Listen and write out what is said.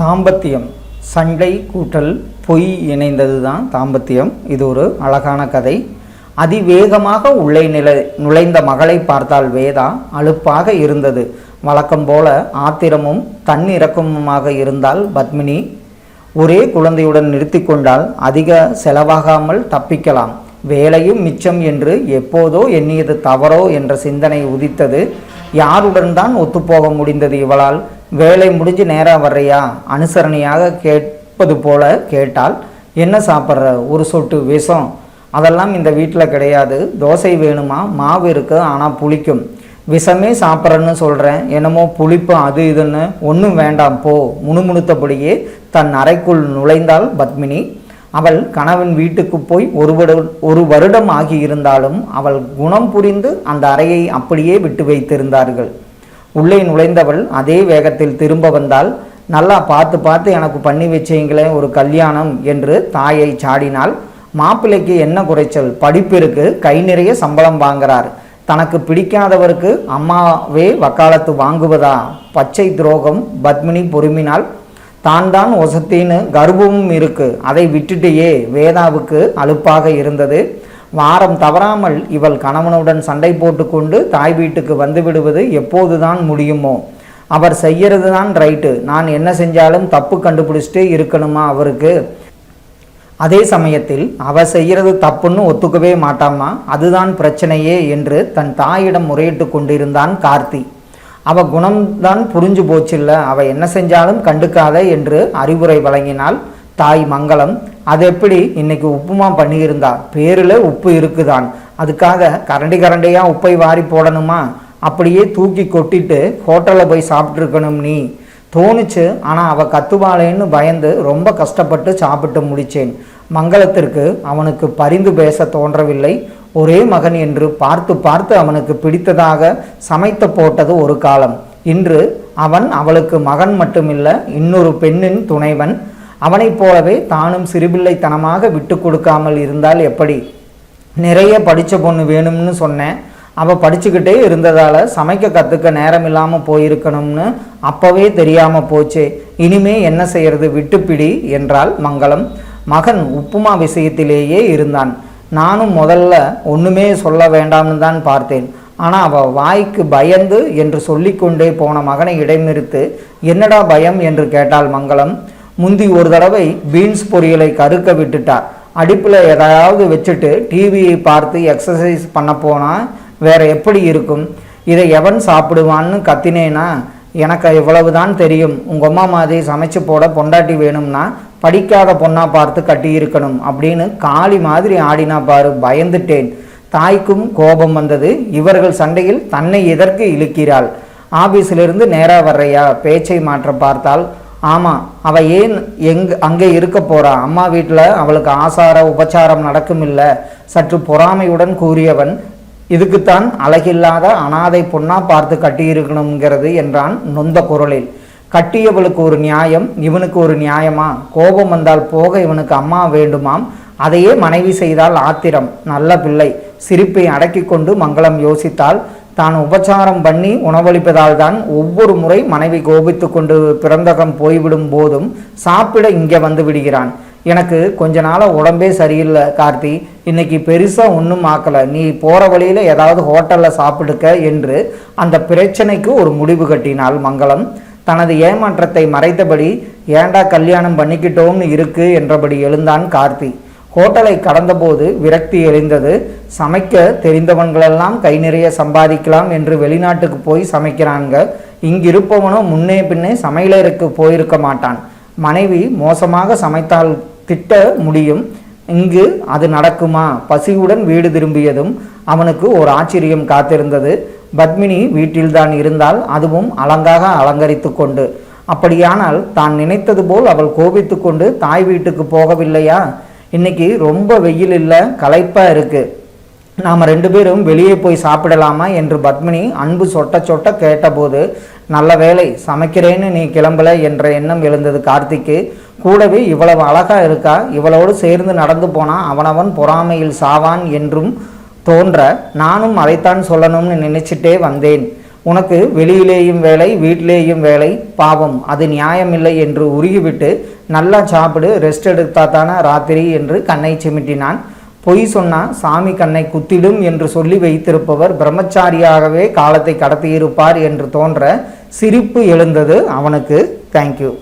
தாம்பத்தியம். சண்டை கூட்டல் பொய் இணைந்தது தான் தாம்பத்தியம். இது ஒரு அழகான கதை. அதிவேகமாக உள்ளே நிலை நுழைந்த மகளை பார்த்தால் வேதா அலுப்பாக இருந்தது. வழக்கம் போல ஆத்திரமும் தன்னிறக்கமுமாக இருந்தால் பத்மினி ஒரே குழந்தையுடன் நிறுத்தி கொண்டால் அதிக செலவாகாமல் தப்பிக்கலாம். வேலையும் மிச்சம் என்று எப்போதோ எண்ணியது தவறோ என்ற சிந்தனை உதித்தது. யாருடன் தான் ஒத்துப்போக முடிந்தது இவளால்? வேலை முடிஞ்சு நேராக வர்றியா? அனுசரணையாக கேட்பது போல கேட்டால் என்ன சாப்பிட்ற? ஒரு சொட்டு விஷம். அதெல்லாம் இந்த வீட்டில் கிடையாது. தோசை வேணுமா? மாவு இருக்கு ஆனால் புளிக்கும். விஷமே சாப்பிட்றேன்னு சொல்கிறேன் என்னமோ புளிப்பு அது இதுன்னு. ஒன்றும் வேண்டாம் போ. முணுமுணுத்தபடியே தன் அறைக்குள் நுழைந்தாள் பத்மினி. அவள் கணவன் வீட்டுக்கு போய் ஒரு வரு ஒரு வருடம் ஆகியிருந்தாலும் அவள் குணம் புரிந்து அந்த அறையை அப்படியே விட்டு வைத்திருந்தார்கள். உள்ளே நுழைந்தவள் அதே வேகத்தில் திரும்ப வந்தால் நல்லா பார்த்து பார்த்து எனக்கு பண்ணி வச்சீங்களே ஒரு கல்யாணம் என்று தாயை சாடினாள். மாப்பிள்ளைக்கு என்ன குறைச்சல்? படிப்பிற்கு கை நிறைய சம்பளம் வாங்குறார். தனக்கு பிடிக்காதவருக்கு அம்மாவே வக்காலத்து வாங்குவதா? பச்சை துரோகம். பத்மினி பொறுமினால் தான் தான் ஒசத்தின்னு கர்வமும் இருக்கு. அதை விட்டுட்டேயே வேதாவுக்கு அலுப்பாக இருந்தது. வாரம் தவறாமல் இவள் கணவனுடன் சண்டை போட்டுக்கொண்டு தாய் வீட்டுக்கு வந்து விடுவது எப்போதுதான் முடியுமோ? அவர் செய்யறது தான் ரைட்டு. நான் என்ன செஞ்சாலும் தப்பு கண்டுபிடிச்சிட்டே இருக்கணுமா அவருக்கு? அதே சமயத்தில் அவ செய்யறது தப்புன்னு ஒத்துக்கவே மாட்டாமா? அதுதான் பிரச்சனையே என்று தன் தாயிடம் முறையிட்டு கொண்டிருந்தான் கார்த்தி. அவ குணம்தான் புரிஞ்சு போச்சில்ல. அவ என்ன செஞ்சாலும் கண்டுக்காத என்று அறிவுரை வழங்கினாள். தாய் மங்களம். அது எப்படி? இன்னைக்கு உப்புமா பண்ணியிருந்தா. பேரில் உப்பு இருக்குதான். அதுக்காக கரண்டி கரண்டியாக உப்பை வாரி போடணுமா? அப்படியே தூக்கி கொட்டிட்டு ஹோட்டலில் போய் சாப்பிட்ருக்கணும் நீ. தோணுச்சு. ஆனால் அவள் கத்துவாளேன்னு பயந்து ரொம்ப கஷ்டப்பட்டு சாப்பிட்டு முடித்தேன் மங்களத்திற்கு அவனுக்கு பரிந்து பேச தோன்றவில்லை. ஒரே மகன் என்று பார்த்து பார்த்து அவனுக்கு பிடித்ததாக சமைத்து போட்டது ஒரு காலம். இன்று அவன் அவளுக்கு மகன் மட்டுமில்ல இன்னொரு பெண்ணின் துணைவன் அவனைப் போலவே தானும் சிறுபிள்ளைத்தனமாக விட்டு கொடுக்காமல் இருந்தால் எப்படி? நிறைய படித்த பொண்ணு வேணும்னு சொன்னேன். அவள் படிச்சுக்கிட்டே இருந்ததால் சமைக்க கற்றுக்க நேரம் இல்லாமல் போயிருக்கணும்னு அப்போவே தெரியாமல் போச்சே. இனிமே என்ன செய்யறது? விட்டுப்பிடி என்றால் மங்களம். மகன் உப்புமா விஷயத்திலேயே இருந்தான். நானும் முதல்ல ஒன்றுமே சொல்ல வேண்டாம்னு தான் பார்த்தேன். ஆனால் அவள் வாய்க்கு பயந்து என்று சொல்லிக்கொண்டே போன மகனை இடைநிறுத்து என்னடா பயம்? என்று கேட்டாள் மங்களம். முந்தி ஒரு தடவை பீன்ஸ் பொரியலை கருக்க விட்டுட்டார் அடுப்பில் எதையாவது வச்சுட்டு டிவியை பார்த்து எக்ஸசைஸ் பண்ண போனால் வேற எப்படி இருக்கும்? இதை எவன் சாப்பிடுவான்னு கத்தினேனா? எனக்கு இவ்வளவுதான் தெரியும். உங்கள் அம்மா மாதிரி சமைச்சு போட பொண்டாட்டி வேணும்னா படிக்காத பொண்ணாக பார்த்து கட்டியிருக்கணும் அப்படின்னு காளி மாதிரி ஆடினா பாரு பயந்துட்டேன். தாய்க்கும் கோபம் வந்தது. இவர்கள் சண்டையில் தன்னை எதற்கு இழுக்கிறாள்? ஆபீஸிலிருந்து நேராக வர்றையா? பேச்சை மாற்ற பார்த்தால் ஆமாம் அவ ஏன் எங் அங்கே இருக்க போறா? அம்மா வீட்டில் அவளுக்கு ஆசார உபச்சாரம் நடக்கும் இல்லை சற்று பொறாமையுடன் கூறியவன் இதுக்குத்தான் அழகில்லாத அனாதை பொண்ணா பார்த்து கட்டியிருக்கணுங்கிறது என்றான் நொந்த குரலில். கட்டியவளுக்கு ஒரு நியாயம் இவனுக்கு ஒரு நியாயமா? கோபம் வந்தால் போக இவனுக்கு அம்மா வேண்டுமாம். அதையே மனைவி செய்தால் ஆத்திரம். நல்ல பிள்ளை. சிரிப்பை அடக்கி கொண்டு மங்களம் யோசித்தால் தான் உபச்சாரம் பண்ணி உணவளிப்பதால் தான் ஒவ்வொரு முறை மனைவி கோபித்து கொண்டு பிறந்தகம் போய்விடும் போதும் சாப்பிட இங்கே வந்து விடுகிறான். எனக்கு கொஞ்ச நாளாக உடம்பே சரியில்லை கார்த்தி. இன்னைக்கு பெருசாக ஒன்றும் ஆக்கலை. நீ போகிற வழியில் ஏதாவது ஹோட்டலில் சாப்பிடுக்க என்று அந்த பிரச்சனைக்கு ஒரு முடிவு கட்டினாள் மங்களம். தனது ஏமாற்றத்தை மறைத்தபடி ஏண்டா கல்யாணம் பண்ணிக்கிட்டோம்னு இருக்கு? என்றபடி எழுந்தான் கார்த்தி. ஹோட்டலை கடந்தபோது விரக்தி எழுந்தது. சமைக்க தெரிந்தவன்களெல்லாம் கை நிறைய சம்பாதிக்கலாம் என்று வெளிநாட்டுக்கு போய் சமைக்கிறாங்க. இங்கிருப்பவனும் முன்னே பின்னே சமையலருக்கு போயிருக்க மாட்டான். மனைவி மோசமாக சமைத்தால் திட்ட முடியும். இங்கு அது நடக்குமா? பசியுடன் வீடு திரும்பியதும் அவனுக்கு ஒரு ஆச்சரியம் காத்திருந்தது. பத்மினி வீட்டில்தான் இருந்தால் அதுவும் அலங்காக அலங்கரித்து கொண்டு. அப்படியானால் தான் நினைத்தது போல் அவள் கோபித்து கொண்டு தாய் வீட்டுக்கு போகவில்லையா? இன்னைக்கு ரொம்ப வெயில் இல்லை களைப்பாக இருக்குது நாம் ரெண்டு பேரும் வெளியே போய் சாப்பிடலாமா என்று பத்மினி அன்பு சொட்ட சொட்ட கேட்டபோது நல்ல வேலை சமைக்கிறேன்னு நீ கிளம்பல என்ற எண்ணம் எழுந்தது கார்த்திக்கு. கூடவே இவ்வளவு அழகா இருக்கா? இவளோடு சேர்ந்து நடந்து போனால் அவனவன் பொறாமையில் சாவான் என்றும் தோன்ற நானும் அதைத்தான் சொல்லணும்னு நினைச்சிட்டே வந்தேன். உனக்கு வெளியிலேயும் வேலை வீட்டிலேயும் வேலை பாவம். அது நியாயமில்லை என்று உருகிவிட்டு நல்லா சாப்பிடு ரெஸ்ட் எடுத்தா தானே ராத்திரி என்று கண்ணை சிமிட்டினான். பொய் சொன்னா சாமி கண்ணை குத்திடும் என்று சொல்லி வைத்திருப்பவர் பிரம்மச்சாரியாகவே காலத்தை கடத்தியிருப்பார் என்று தோன்ற சிரிப்பு எழுந்தது அவனுக்கு. தேங்க்யூ